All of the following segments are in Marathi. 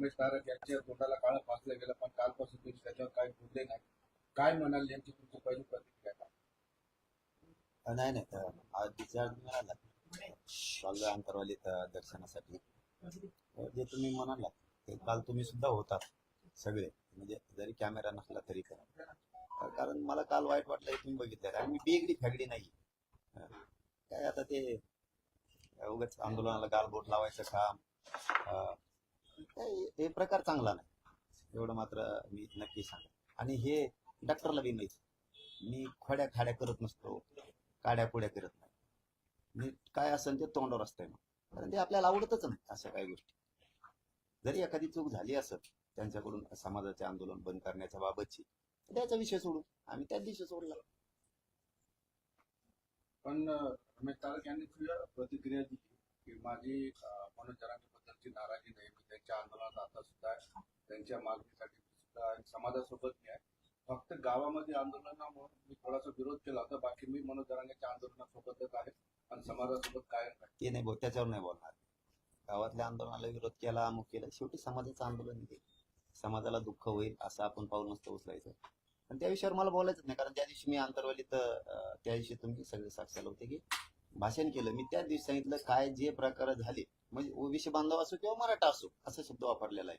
काय रमेश यांच्या तोंडाला काळं फासलं गेलं पण कालपासून तुम्ही त्याच्यावर काही बोलले नाही. काय म्हणाल यांची तुमची पहिली प्रतिक्रिया काय? नाही नाही तर आज विचार मिळाला चाललो अंतरवालीत दर्शनासाठी. जे तुम्ही म्हणालात ते काल तुम्ही सुद्धा होतात सगळे. म्हणजे जरी कॅमेरा नसला तरी पण. कारण मला काल वाईट वाटलं हे तुम्ही बघितलं. आणि मी बेगडी फॅगडी नाही काय आता ते उगाच आंदोलनाला गालबोट लावायचं काम काय हे प्रकार चांगला नाही. एवढं मात्र मी नक्की सांगेन. आणि हे डॉक्टरला बी माहिती मी खोड्या खाड्या करत नसतो काड्या पुड्या करत नाही. मी काय असेल ते तोंडावर असतंय मग. कारण ते आपल्याला आवडतच नाही अशा काही गोष्टी. जरी एखादी चूक झाली असत त्यांच्याकडून समाजाचे आंदोलन बंद करण्याच्या बाबतची त्याचा विषय सोडू. आम्ही त्याच दिवशी सोडला. पण अं, रमेश तारक यांनी तुझ्या प्रतिक्रिया दिली की माझी अं, मनोज त्यांची नाराजी नाही मी त्यांच्या आंदोलनात आता सुद्धा आहे. त्यांच्या मागणीसाठी सुद्धा आहे. समाजासोबत मी आहे. फक्त गावामध्ये आंदोलनामुळे मी थोडासा विरोध केला होता. बाकी मी मनोज जरांगेच्या आंदोलनासोबतच आहे आणि समाजासोबत कायम आहे. ते नाही बोल त्याच्यावर नाही बोलणार. गावातल्या आंदोलनाला विरोध केला अमुक केला. शेवटी समाजाचं आंदोलन आहे. समाजाला दुःख होईल असं आपण पाऊल नसतं उचलायचं. पण त्या विषयावर मला बोलायचं नाही. कारण त्या दिवशी मी आंतरवालीत त्या दिवशी तुम्ही सगळे साक्षाला होते की भाषण केलं. मी त्या दिवशी सांगितलं काय जे प्रकार झाले म्हणजे ओबीसी बांधव असो किंवा मराठा असो असा शब्द वापरलेला आहे.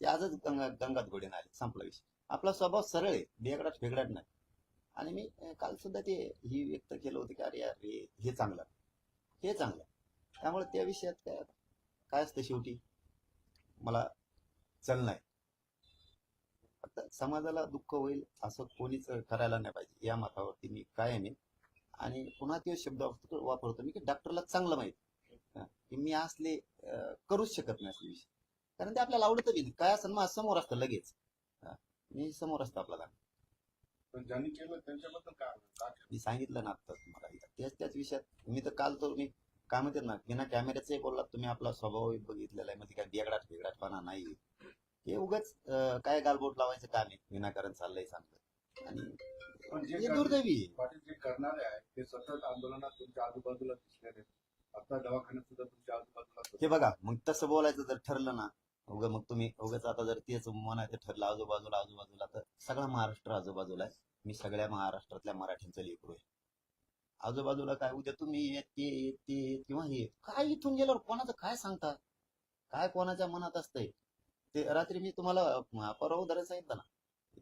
ते आजच गंगा गंगात घोडीन आले संपला विषय. आपला स्वभाव सरळ आहे बेगडाट फेगडाट नाही. आणि मी काल सुद्धा ते ही व्यक्त केलं होतं की अरे यार हे चांगलं हे चांगलं त्यामुळे त्या विषयात काय काय असतं शेवटी? मला चल नाही. फक्त समाजाला दुःख होईल असं कोणीच करायला नाही पाहिजे. या मतावरती मी कायम आहे. आणि पुन्हा ते शब्द वापरतो मी की डॉक्टरला चांगलं माहिती. की मी असले करूच शकत नाही असले विषय कारण ते आपल्याला आवडतं बी नाही. काय असं मग समोर असतं लगेच मी समोर असतो आपल्याला पण ज्यांनी केलं त्यांच्याबद्दल काय का केलं? मी सांगितलं ना आता तुम्हाला इथं. त्याच त्याच विषयात मी तर काल तर मी काय म्हणतात ना बिना कॅमेऱ्याचे बोललात तुम्ही आपला स्वभाव बघितलेला आहे म्हणजे काय बेगडाट बेगडाटपणा नाही हे उगाच अं, काय गालबोट लावायचं काम आहे विनाकारण चाललंय सांगतं आणि पण जे हे कर- दुर्दैवी आहे. पाटील जे करणारे आहेत ते सतत आंदोलनात तुमच्या आजूबाजूला दिसलेले आहेत. आता दवाखान्यात सुद्धा तुमच्या आजूबाजूला हे बघा मग तसं बोलायचं जर ठरलं ना उगा मग तुम्ही उगाच आता जर तेच म्हणायचं ठरलं आजूबाजूला आजूबाजूला तर सगळा महाराष्ट्र आजूबाजूला आहे. मी सगळ्या महाराष्ट्रातल्या मराठ्यांचं लेकरू आहे. आजूबाजूला काय उद्या तुम्ही येत ते येत ते येत किंवा हे काय इथून गेल्यावर कोणाचं काय सांगता? काय कोणाच्या मनात असतंय? ते रात्री मी तुम्हाला परवा उदाहरण सांगितलं ना.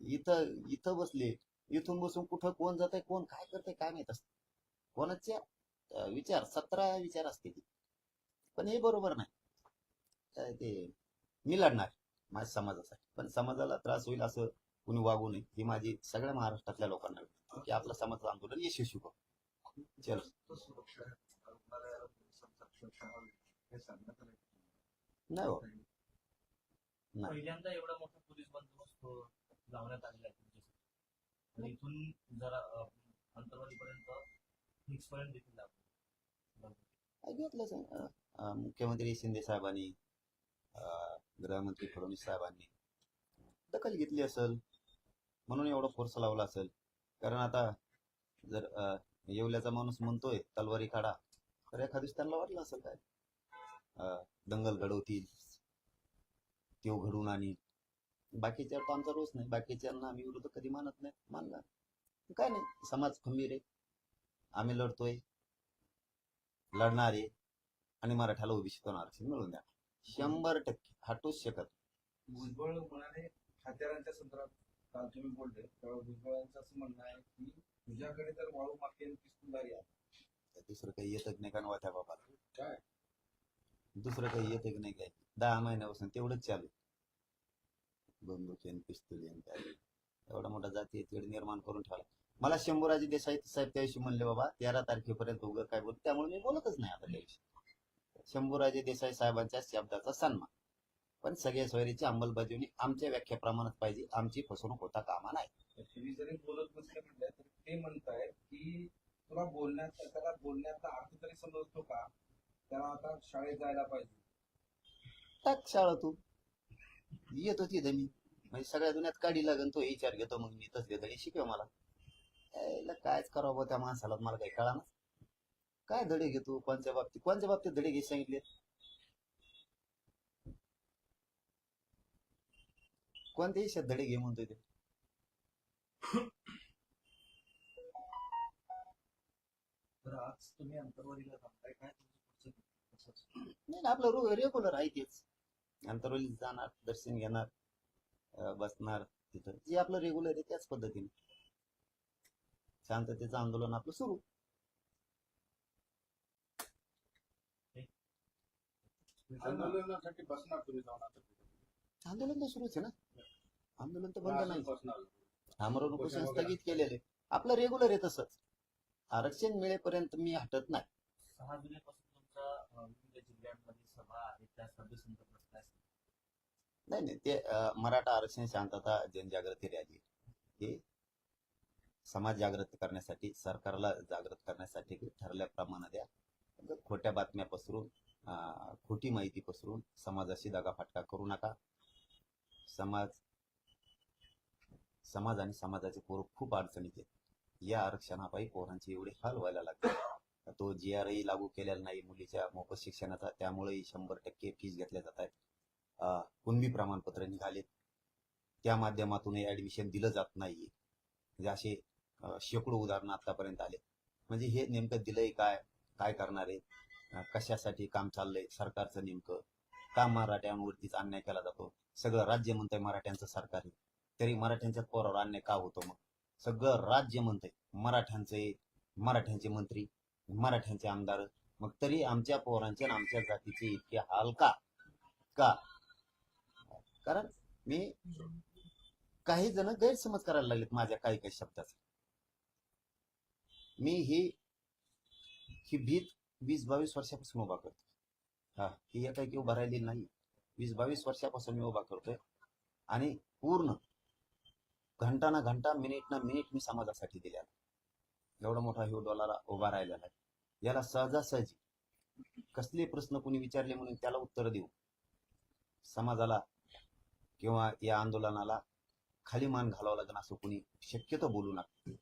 इथं इथं बसले इथून बसून कुठं कोण जात कोण काय करतंय काय माहीत असत. कोणाच्या विचार सतरा विचार असते पण हे बरोबर नाही. काय ते मी लढणार माझ्या समाजासाठी. पण समाजाला त्रास होईल असं कुणी वागू नये. ही माझी सगळ्या महाराष्ट्रातल्या लोकांना की आपलं समाज आंदोलन यशस्वी करू. चल. नाही हो. नाही. पहिल्यांदा एवढा मोठा पोलीस बंदोबस्त लावण्यात आलेला आहे तुमच्यासाठी. आणि इथून जरा अं, फिक्स पर्यंत देखील लागतो घेतलं सांग? Uh, uh, मुख्यमंत्री शिंदे साहेबांनी अं, गृहमंत्री फडणवीस साहेबांनी दखल घेतली असेल म्हणून एवढा फोर्स लावला असेल. कारण आता जर अं, येवल्याचा माणूस म्हणतोय तलवारी काढा तर एखाद्या दिवस त्यांना वाटलं असेल काय? अं, दंगल घडवतील त्यो घडवून आणि बाकीच्या तर आमचा रोज नाही. बाकीच्यांना आम्ही विरोध कधी मानत नाही मानला काय नाही. समाज खंबीर आहे. आम्ही लढतोय. लढणार आणि मराठ्याला ओबीसीतून आरक्षण मिळून द्या. शंभर टक्के. हटूच शकत. भुजबळ म्हणाले खात्यारांच्या संदर्भात काल तुम्ही बोलले तेव्हा भुजबळांचं असं म्हणणं आहे की तुझ्याकडे तर वाळू माके आणि पिस्तुलदारी आहे. दुसरं काही येतच नाही का त्या बाबा काय? दुसरं काही येत की नाही काय? दहा महिन्यापासून तेवढंच चालू बंदूक आणि पिस्तुल आणि काय? एवढा मोठा जाती तिकडे निर्माण करून ठेवला. मला शंभूराजे देसाई साहेब त्याविषयी म्हणले बाबा तेरा तारखेपर्यंत उगं काय बोल त्यामुळे मी बोलतच नाही आता त्याविषयी. शंभूराजे देसाई साहेबांच्या शब्दाचा सन्मान. पण सगळ्या सोयरीची अंमलबजावणी आमच्या व्याख्याप्रमाणेच पाहिजे. आमची फसवणूक होता कामा नाही. तुम्ही जरी बोलत नसले म्हटलं तरी ते म्हणतायत की तुला बोलण्यात त्याला बोलण्याचा अर्थ तरी समजतो का? त्याला आता शाळेत जायला पाहिजे. टाक शाळा तू येतो तिथं मी. म्हणजे सगळ्या दुनियात काढी लागन तो विचार घेतो मग मी तसले धडे शिकव मला. यायला कायच करावं बुवा त्या माणसाला? मला काही कळा काय धडे घेतो कोणत्या बाबतीत? कोणत्या बाबतीत धडे घे सांगितले? कोणत्या विषयात धडे घे म्हणतोय ते? तर आज तुम्ही अंतर्वालीला थांबताय. काय तुमचं पुढचं कसं असतं? नाही ना, आपलं रेग्युलर आहे तेच. अंतरवली जाणार दर्शन घेणार अं, बसणार तिथं. जे आपलं रेग्युलर आहे त्याच पद्धतीने. शांततेचं आंदोलन आपलं सुरू. आंदोलनासाठी बसणार तुम्ही जाऊन आता आंदोलन तर सुरूच आहे ना. आंदोलन तर बंद नाही बसणार. आमरण उपोषण स्थगित केलेले. आपलं रेग्युलर आहे तसंच. आरक्षण मिळेपर्यंत मी हटत नाही. सहा जुलैपासून तुमच्या अं, विविध जिल्ह्यांमध्ये सभा आहेत त्या सभेसंदर्भात काय सांगाल? नाही नाही. ते अं, मराठा आरक्षण शांतता जनजागृती रॅली. हे समाज जागृत करण्यासाठी सरकारला जागृत करण्यासाठी ठरल्याप्रमाणे द्या. खोट्या बातम्या पसरून खोटी माहिती पसरून समाजाशी दगाफटका करू नका. समाज समाज आणि समाजाचे पोर खूप अडचणीत आहेत. या आरक्षणापायी पोरांचे एवढे हाल व्हायला लागले. तो जी आर लागू केलेला नाही मुलीच्या मोफत शिक्षणाचा. त्यामुळेही शंभर टक्के फीज घेतल्या जात आहेत. कुणबी प्रमाणपत्र निघालेत. त्या माध्यमातूनही ऍडमिशन दिलं जात नाहीये. म्हणजे असे शेकडो उदाहरणं आतापर्यंत आले. म्हणजे हे नेमकं दिलंय काय? काय करणार आहे? कशासाठी काम चाललंय? सरकारचं नेमकं? का मराठ्यांवरतीच अन्याय केला जातो? सगळं राज्य म्हणतंय मराठ्यांचं सरकार आहे. तरी मराठ्यांच्या पोरावर अन्याय का होतो मग? सगळं राज्य म्हणतंय. मराठ्यांचे मराठ्यांचे मंत्री मराठ्यांचे आमदार. मग तरी आमच्या पोरांचे आणि आमच्या जातीचे इतके हाल का? का? कारण मी काही जण गैरसमज करायला लागलेत माझ्या काही काही शब्दाचा. मी ही ही भीत वीस बावीस वर्षापासून उभा करतो हा ही एकाएकी उभा राहिलेली नाही. वीस बावीस वर्षापासून मी उभा करतोय. आणि पूर्ण घंटा ना घंटा मिनिट ना मिनिट मी समाजासाठी दिल्या एवढा मोठा ह्यो डॉलर उभा राहिलेला आहे. याला सहजासहजी कसले प्रश्न कोणी विचारले म्हणून त्याला उत्तर देऊ? समाजाला किंवा या आंदोलनाला खाली मान घालावं लागेल असं कोणी शक्यतो बोलू नका.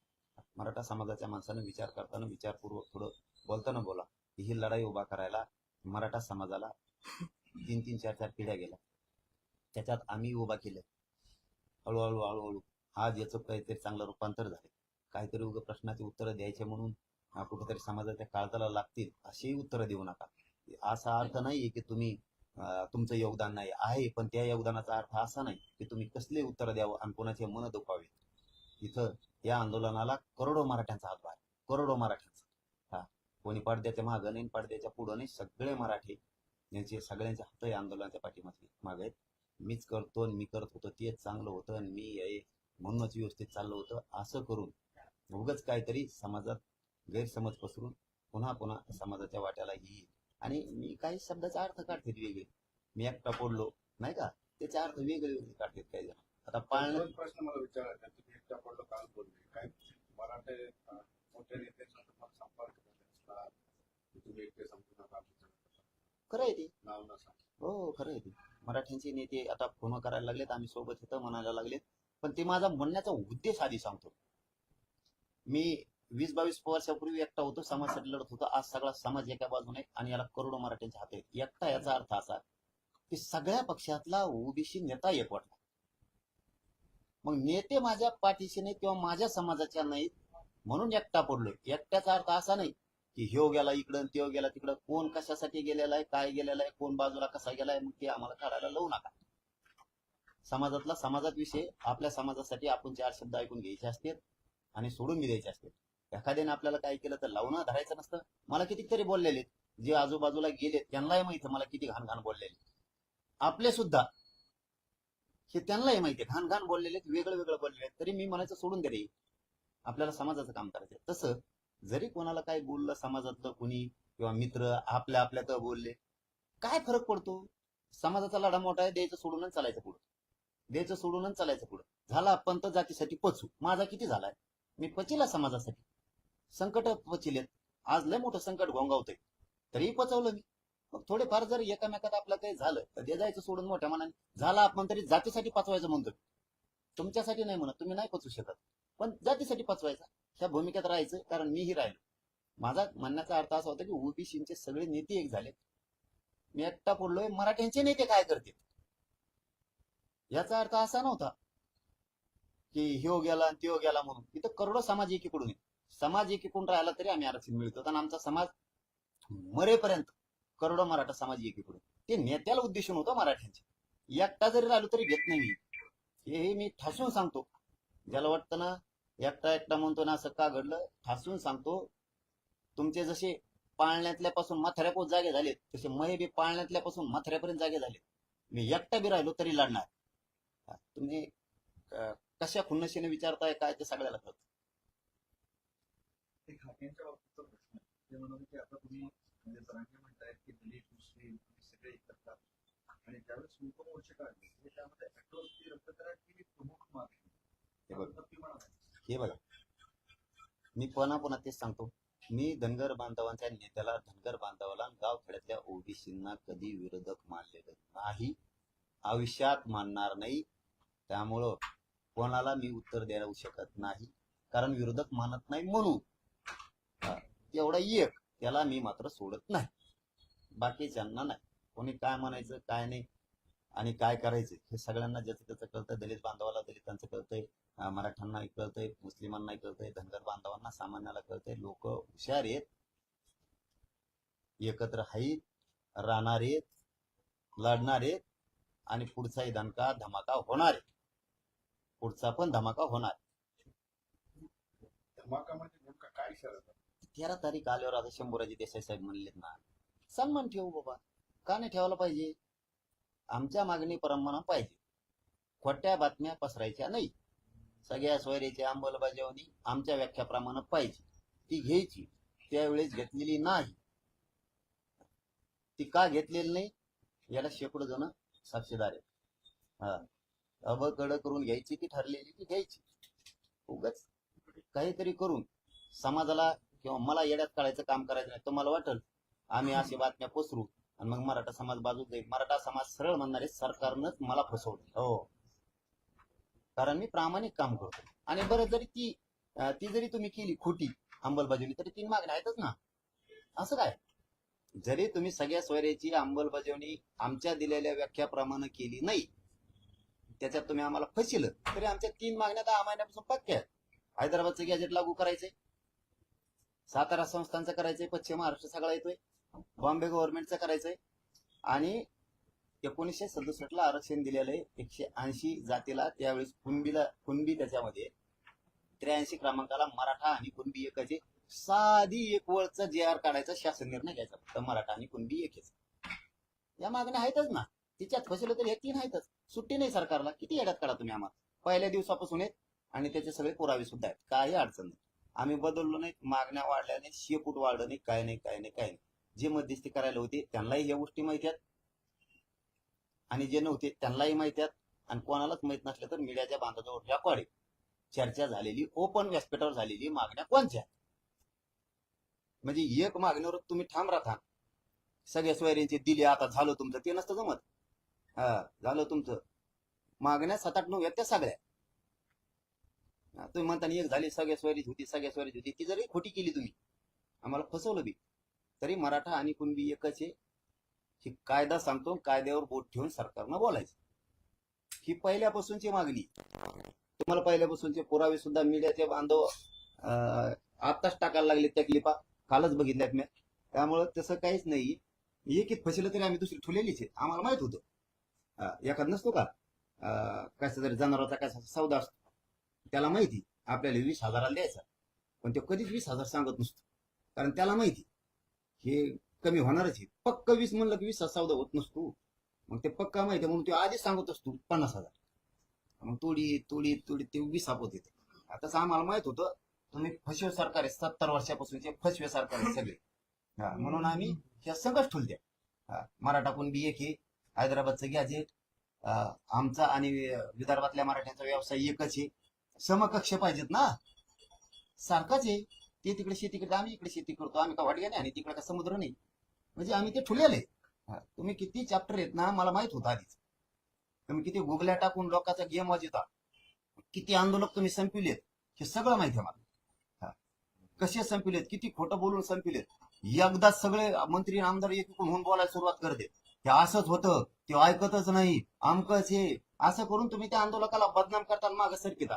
मराठा समाजाच्या माणसानं विचार करताना विचारपूर्वक थोडं बोलताना बोला ही लढाई उभा करायला मराठा समाजाला तीन तीन चार चार पिढ्या गेल्या. त्याच्यात आम्ही उभा केलं. हळूहळू हळूहळू आज याचं काहीतरी चांगलं रूपांतर झालं. काहीतरी उग प्रश्नाची उत्तरं द्यायचे म्हणून कुठेतरी समाजाच्या काळजाला लागतील अशीही उत्तरं देऊ नका. असा अर्थ नाहीये की तुम्ही तुमचं योगदान नाही आहे पण त्या योगदानाचा अर्थ असा नाही की तुम्ही कसले उत्तर द्यावं आणि कोणाचे मन दुखावे. इथं या आंदोलनाला करोडो मराठ्यांचा हातभार आहे. करोडो मराठ्यांचा. हा. कोणी पडद्याच्या मागं नाही पडद्याच्या पुढं नाही सगळे मराठी यांचे सगळ्यांचे हात या आंदोलनाच्या पाठीमागे मागे आहेत. मीच करतो आणि मी करत होतो तेच चांगलं होतं आणि मी आहे म्हणूनच व्यवस्थित चाललं होतं असं करून उगच काहीतरी समाजात गैरसमज पसरून पुन्हा पुन्हा समाजाच्या वाट्याला येईल. आणि मी काही शब्दाचा अर्थ काढते वेगळे. मी एकटा पडलो नाही का? त्याचे अर्थ वेगळे वेगळे काढतात काही जण. आता पाळणं प्रश्न मला विचारायचे तुम्ही एकटा पडलो काल बोलले? काय मराठे अं, मोठ्या नेत्यांचा तुम्हाला संपर्क तुम्ही एकटे खरं आहे ते. नाव नसा हो खरं आहे ते. मराठ्यांचे नेते आता फोन करायला लागलेत आम्ही सोबत येतं म्हणायला लागलेत. पण ते माझा म्हणण्याचा उद्देश आधी सांगतो. मी वीस बावीस वर्षापूर्वी एकटा होतो समाजासाठी लढत होतो. आज सगळा समाज एका बाजूने आणि याला करोडो मराठ्यांच्या हात आहेत एकटा याचा अर्थ असा की सगळ्या पक्षातला ओबीसी नेता एक वाटला मग नेते माझ्या पाठीशी नाही किंवा माझ्या समाजाच्या नाहीत म्हणून एकटा पडलोय. एकट्याचा अर्थ असा नाही की ह्यो गेला इकडं त्यो गेला तिकडं. कोण कशासाठी गेलेला आहे काय गेलेला आहे कोण बाजूला कसा गेलाय मग ते आम्हाला काढायला लावू नका. समाजातला समाजात विषय आपल्या समाजासाठी आपण चार शब्द ऐकून घ्यायचे असतात आणि सोडून बी द्यायचे असतात एखाद्याने आपल्याला काय केलं तर लावणं धरायचं नसतं. मला कितीतरी बोललेले जे आजूबाजूला गेले त्यांनाही माहिती मला किती घाण घाण बोललेले आपले सुद्धा हे त्यांनाही माहिती घाण घाण बोललेले आहेत, वेगळं वेगळं बोललेले आहेत. तरी मी म्हणायचं सोडून दे रे. आपल्याला समाजाचं काम करायचं तसं जरी कोणाला काय बोललं समाजातलं कोणी किंवा मित्र आपल्या आपल्यात बोलले काय फरक पडतो? समाजाचा लढा मोठा आहे द्यायचं सोडून चालायचं पुढं. द्यायचं सोडूनच चालायचं पुढं. झाला पंत जातीसाठी पचू. माझा किती झालाय? मी पचिला समाजासाठी. संकट पचिलेत. आज लय मोठं संकट घोंगावतंय तरीही पचवलं मी. मग थोडेफार जर एकामेकात आपलं काही झालं तर दे जायचं सोडून मोठ्या मनाने. झाला आपण तरी जातीसाठी पाचवायचं म्हणतो तुमच्यासाठी नाही म्हणत तुम्ही नाही पचू शकत. पण जातीसाठी पचवायचा. ह्या भूमिकेत राहायचं कारण मीही राहिलो. माझा म्हणण्याचा अर्थ असा होता की ओबीसीचे सगळे नेते एक झाले. मी एकटा पडलोय मराठ्यांचे नेते काय करतील? याचा अर्थ असा नव्हता की ह्यो हो गेला आणि त्यो हो गेला म्हणून. इथं करोडो समाज एकीकडून समाज एकीकडून राहिला तरी आम्ही आरक्षण मिळतो. आणि आमचा समाज मरेपर्यंत करोडो मराठा समाज एकीकडे. ते नेत्याला उद्देशून होतं मराठ्यांचे एकटा जरी राहिलो तरी घेत नाही मी. हे मी ठासून सांगतो. ज्याला वाटतं ना एकटा एकटा म्हणतो ना असं का घडलं? ठासून सांगतो. तुमचे जसे पाळण्यातल्यापासून म्हाताऱ्यापोत जागे झाले तसे महे बी पाळण्यातल्यापासून म्हाताऱ्यापर्यंत जागे झाले मी एकटा बी राहिलो तरी लढणार. तुम्ही कशा खुन्नशीने विचारताय काय ते सगळ्याला कळत. ते खात्यांच्या प्रश्न आहे. ते म्हणाले की आता तुम्ही म्हणजे सरांच्या म्हणतायत की दलित मुस्लिम तुम्ही सगळे एकत्र आणि ज्यावेळेस मूकमोर्चे काढले म्हणजे त्यामध्ये अॅट्रॉसिटी रक्तकराची ही प्रमुख मागणी हे बघ. आता ती म्हणाला. हे बघा. मी पुन्हा पुन्हा तेच सांगतो. मी धनगर बांधवांच्या नेत्याला धनगर बांधवाला गावखेड्यातल्या ओबीसींना कधी विरोधक मानलेलं नाही. आयुष्यात मानणार नाही. त्यामुळं कोणाला मी उत्तर देऊ शकत नाही. कारण विरोधक मानत नाही म्हणून. एवढा एक. त्याला मी मात्र सोडत नाही. बाकीच्यांना नाही. कोणी काय म्हणायचं काय नाही. आणि काय करायचं हे सगळ्यांना ज्याचं त्याचं कळतं दलित बांधवाला दलितांचं कळतंय. अं, मराठ्यांनाही कळतंय मुस्लिमांनाही कळतंय धनगर बांधवांना सामान्याला कळतंय. लोक हुशार आहेत एकत्र आहेत राहणार आहेत लढणार आहेत आणि पुढचाही दणका धमाका होणार आहे. पुढचा पण धमाका होणार धमाका म्हणजे? तेरा तारीख आल्यावर आता शंभूराजी देसाई साहेब म्हणलेत ना सन्मान ठेवू बाबा. का नाही ठेवायला पाहिजे? आमच्या मागणीप्रमाणे पाहिजे. खोट्या बातम्या पसरायच्या नाही. सगळ्या सोयरीची अंमलबजावणी आमच्या व्याख्याप्रमाणे पाहिजे. ती घ्यायची. त्यावेळेस घेतलेली नाही. ती का घेतलेली नाही? याला शेकडो जण साक्षीदार आहेत. हा. अब कड करून घ्यायची ती ठरलेली ती घ्यायची. उगाच काहीतरी करून समाजाला किंवा मला येड्यात काढायचं काम करायचं नाही तुम्हाला वाटल आम्ही अशी बातम्या पसरू आणि मग मराठा समाज बाजू जाईल. मराठा समाज सरळ म्हणणारे सरकारनंच मला फसवलं. हो. कारण मी प्रामाणिक काम करतो. आणि बरं जरी ती ती जरी तुम्ही केली खोटी अंमलबजावणी तरी तीन मागण्या आहेतच ना. असं काय? जरी तुम्ही सगळ्या सोयऱ्याची अंमलबजावणी आमच्या दिलेल्या व्याख्याप्रमाणे केली नाही त्याच्यात तुम्ही आम्हाला फसिल तरी आमच्या तीन मागण्या दहा महिन्यापासून पक्क्या आहेत. हैदराबादचं गॅजेट लागू करायचंय. सातारा संस्थांचं करायचंय. पश्चिम महाराष्ट्र सगळा येतोय. बॉम्बे गव्हर्नमेंटचं करायचंय. आणि एकोणीसशे सदुसष्टला आरक्षण दिलेलं आहे. एकशे ऐंशी जातीला त्यावेळेस कुणबीला कुणबी त्याच्यामध्ये. त्र्याऐंशी क्रमांकाला मराठा आणि कुणबी एकाचे. साधी एक वळचा जे आर काढायचा शासन निर्णय घ्यायचा. फक्त मराठा आणि कुणबी एकच. या मागण्या आहेतच ना. तिच्यात फसलं तर हे तीन आहेतच. सुट्टी नाही सरकारला. किती येड्यात काढा तुम्ही आम्हाला? पहिल्या दिवसापासून आहेत आणि त्याचे सगळे पुरावे सुद्धा आहेत. काही अडचण नाही. आम्ही बदललो नाही. मागण्या वाढल्या नाही शेपूट वाढलं नाही. काय नाही काय नाही काय नाही. जे मध्यस्थी करायला होते त्यांनाही या गोष्टी माहिती आहेत. आणि जे नव्हते त्यांनाही माहिती आहेत. आणि कोणालाच माहीत नसलं तर मीडियाच्या बांधाजवळ रेकॉर्ड चर्चा झालेली ओपन व्यासपीठावर झालेली मागण्या कोणत्या म्हणजे एक मागणीवर तुम्ही ठाम राहता. सगळ्या सोयऱ्यांचे दिले आता झालं तुमचं ते नसतं जमत. हा झालं तुमचं. मागण्या सात आठ नऊ त्या सगळ्या. तुम्ही म्हणताना एक झाली सगळ्या स्वारीच होती सगळ्या स्वारीच होती. ती जरी खोटी केली तुम्ही आम्हाला फसवलं बी. तरी मराठा आणि कुणबी एकच आहे. ही कायदा सांगतो कायद्यावर बोट ठेवून सरकारनं बोलायचं. ही पहिल्यापासूनची मागणी. तुम्हाला पहिल्यापासूनचे पुरावे सुद्धा मीडियाचे बांधव आताच आत्ताच टाकायला लागले त्या क्लिपा. कालच बघितल्यात मी त्यामुळं तसं काहीच नाही. एकीत फसलं तरी आम्ही दुसरी ठुलेलीच आहे आम्हाला माहीत होतं. एखाद नसतो का? अं, कसा तरी जनावराचा कसा सौदा असतो. त्याला माहिती. आपल्याला वीस हजाराला द्यायचा. पण तो कधीच वीस हजार सांगत नसतो. कारण त्याला माहिती. हे कमी होणारच आहे. पक्क वीस म्हणलं की वीस सौदा होत नसतो. मग ते पक्का माहिती म्हणून तो आधीच सांगत असतो पन्नास हजार. मग तोडी तोडी तोडी ते वीस आपत येते. आताच आम्हाला माहीत होतं तुम्ही फसवे सरकार आहे सत्तर वर्षापासूनचे फसवे सरकार आहे सगळे. हा, म्हणून आम्ही ह्या संघच ठुलत्या हा, मराठा बी एक आहे हैदराबादचं गॅजेट आमचा आणि विदर्भातल्या मराठ्यांचा व्यवसाय एकच आहे. समकक्ष पाहिजेत ना. सारखाच आहे. ते तिकडे शेती करतो आम्ही इकडे शेती करतो. आम्ही का वाटगे नाही आणि तिकडे का समुद्र नाही. म्हणजे आम्ही ते ठुलेले तुम्ही किती चॅप्टर आहेत ना मला माहीत होतं आधीच. तुम्ही किती गुगल्या टाकून लोकांचा गेम वाजता किती आंदोलक तुम्ही संपविलेत हे सगळं माहिती आहे मला. कसे संपविलेत किती खोटं बोलून संपविलेत एकदा सगळे मंत्री आमदार एक होऊन बोलायला सुरुवात करते. हे असंच होतं ते ऐकतच नाही आमकच हे. असं करून तुम्ही त्या आंदोलकाला बदनाम करताना मागं सरकिता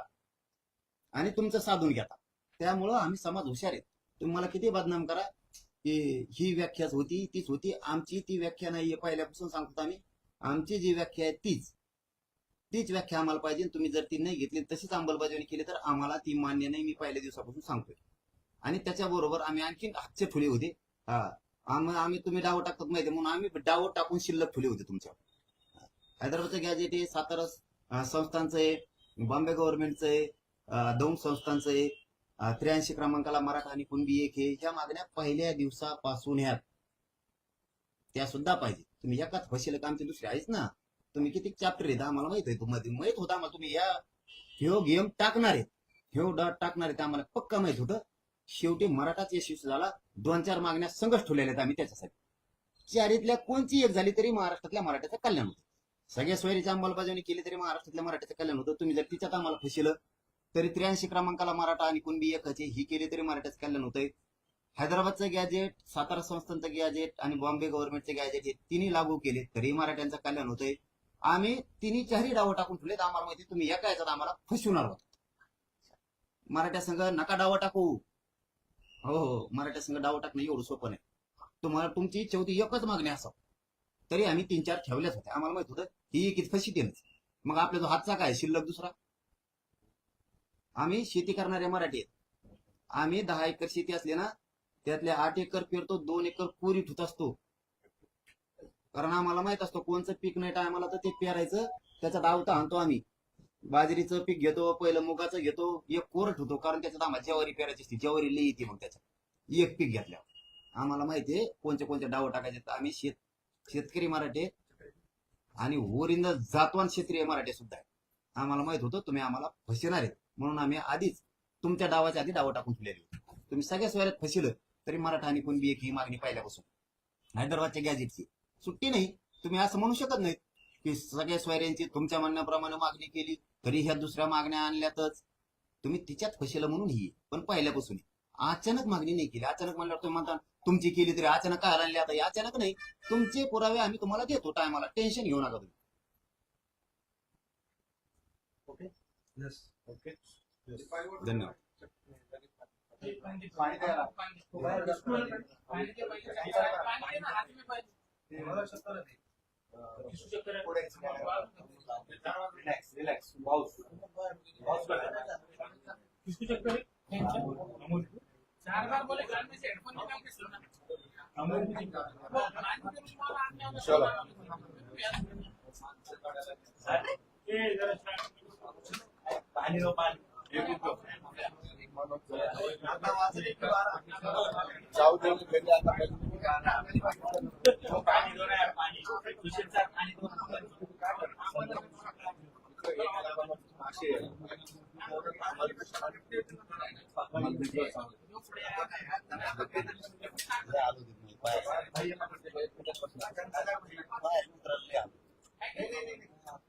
आणि तुमचं साधून घेता. त्यामुळं आम्ही समाज हुशार आहेत तुम्ही मला किती बदनाम करा की ही व्याख्याच होती तीच होती. आमची ती व्याख्या नाहीये पहिल्यापासून सांगतो आम्ही. आमची जी व्याख्या आहे तीच. तीच व्याख्या आम्हाला पाहिजे. तुम्ही जर ती नाही घेतली तशीच अंमलबजावणी केली तर आम्हाला ती मान्य नाही मी पहिल्या दिवसापासून सांगतोय. आणि त्याच्याबरोबर आम्ही आणखीन हातचे ठुले होते. हा. आम्ही तुम्ही डाव टाकतात माहिती म्हणून आम्ही डाव टाकून शिल्लक ठुले होते तुमच्यावर. हैदराबादचं गॅजेट आहे सातारा संस्थांचं आहे बॉम्बे गव्हर्नमेंटचं आहे अं, दौंड संस्थांचं आहे त्र्याऐंशी क्रमांकाला मराठा आणि कुणबी एक हे ह्या मागण्या पहिल्या दिवसापासून ह्यात त्या सुद्धा पाहिजे. तुम्ही एकाच फशील का आमची दुसरे आहेच ना. तुम्ही किती चॅप्टर आहेत? आम्हाला माहीत आहे. तुम्हाला माहीत होता आम्हाला. तुम्ही या ह्यो गेम टाकणार आहेत. ह्यो डॉट टाकणार आहेत. आम्हाला पक्का माहीत होतं. शेवटी मराठाच यशस्वी झाला. दोन चार मागण्या संघर्ष ठेवलेल्या आहेत आम्ही त्याच्यासाठी. चारीतल्या कोणची एक झाली तरी महाराष्ट्रातल्या मराठ्याचं कल्याण होतं. सगळ्या सोयरीची अंमलबजावणी केली तरी महाराष्ट्रातल्या मराठ्याचं कल्याण होतं. तुम्ही जर तिच्यात आम्हाला फसिलं तरी त्र्याऐंशी क्रमांकाला मराठा आणि कुणबी एकचे ही केली तरी मराठ्याचं कल्याण होतंय. हैदराबादचं गॅजेट सातारा संस्थांचं गॅजेट आणि बॉम्बे गव्हर्नमेंटचे गॅजेट हे तिन्ही लागू केले तरी मराठ्यांचं कल्याण होतंय. आम्ही तिन्ही चारही डावं टाकून ठेवलेत. आम्हाला माहिती तुम्ही एका याच्यात आम्हाला फसवणार होता मराठ्या संघ नका डावं टाकू. हो, हो हो मराठ्या संघ डावं टाकणं एवढं सोपं नाही. तुम्हाला तुमची इच्छा होती एकच मागणी असावं. तरी आम्ही तीन चार ठेवल्याच होत्या. आम्हाला माहीत होतं ही एक फशी मग आपला जो हातचा काय शिल्लक दुसरा? आम्ही शेती करणारे मराठी आहेत. आम्ही दहा एकर शेती असली ना त्यातले आठ एकर पेरतो दोन एकर कोरी ठुत असतो. कारण आम्हाला माहीत असतो कोणचं पीक नाही टायमाला तर ते पेरायचं त्याचा डावता आणतो आम्ही. बाजरीचं पीक घेतो पहिलं मुगाचं घेतो एक कोर होतो कारण त्याच्यात आम्हाला ज्वारी पेरायची असते ज्वारी लई येते मग त्याच्यात. एक पीक घेतल्यावर. आम्हाला माहितीये कोणते कोणते डाव टाकायचे तर आम्ही शेत शेतकरी मराठी आणि ओरिंद जातवान क्षेत्रीय मराठी सुद्धा आहे आम्हाला माहीत होतं तुम्ही आम्हाला फसणार आहेत. म्हणून आम्ही आधीच तुमच्या डावाच्या आधी डाव टाकून ठेवलेली होती. तुम्ही सगळ्या सोयऱ्यात फसिलं तरी मराठा आणि कुणबी एक ही मागणी पहिल्यापासून. हैदराबादच्या गॅजेटची सुट्टी नाही. तुम्ही असं म्हणू शकत नाहीत की सगळ्या सोयऱ्यांची तुमच्या म्हणण्याप्रमाणे मागणी केली तरी ह्या दुसऱ्या मागण्या आणल्यातच. तुम्ही तिच्यात फसेल म्हणून ही पण पहिल्यापासून. अचानक मागणी नाही केली. अचानक म्हणल्यावर तुम्ही म्हणता तुमची केली तरी अचानक काय आणली आता? अचानक नाही. तुमचे पुरावे आम्ही तुम्हाला देतो. टायमाला टेन्शन घेऊ नका तुम्ही. धन्यवाद चार बार बोले घर में से हेडफोन निकाल के सुनना चलो. पाणी दो पाणी जाऊ दे घरी आता पाणी दो ना यार पाणी सुशील सर पाणी दो असे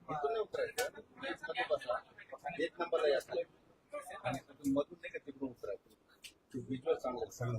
इथून नाही उतरायचं. मध्ये बसा. एक नंबरला जास्त आणि मधून नाही का तिकडून उतरायचं? ते चांगलं चांगलं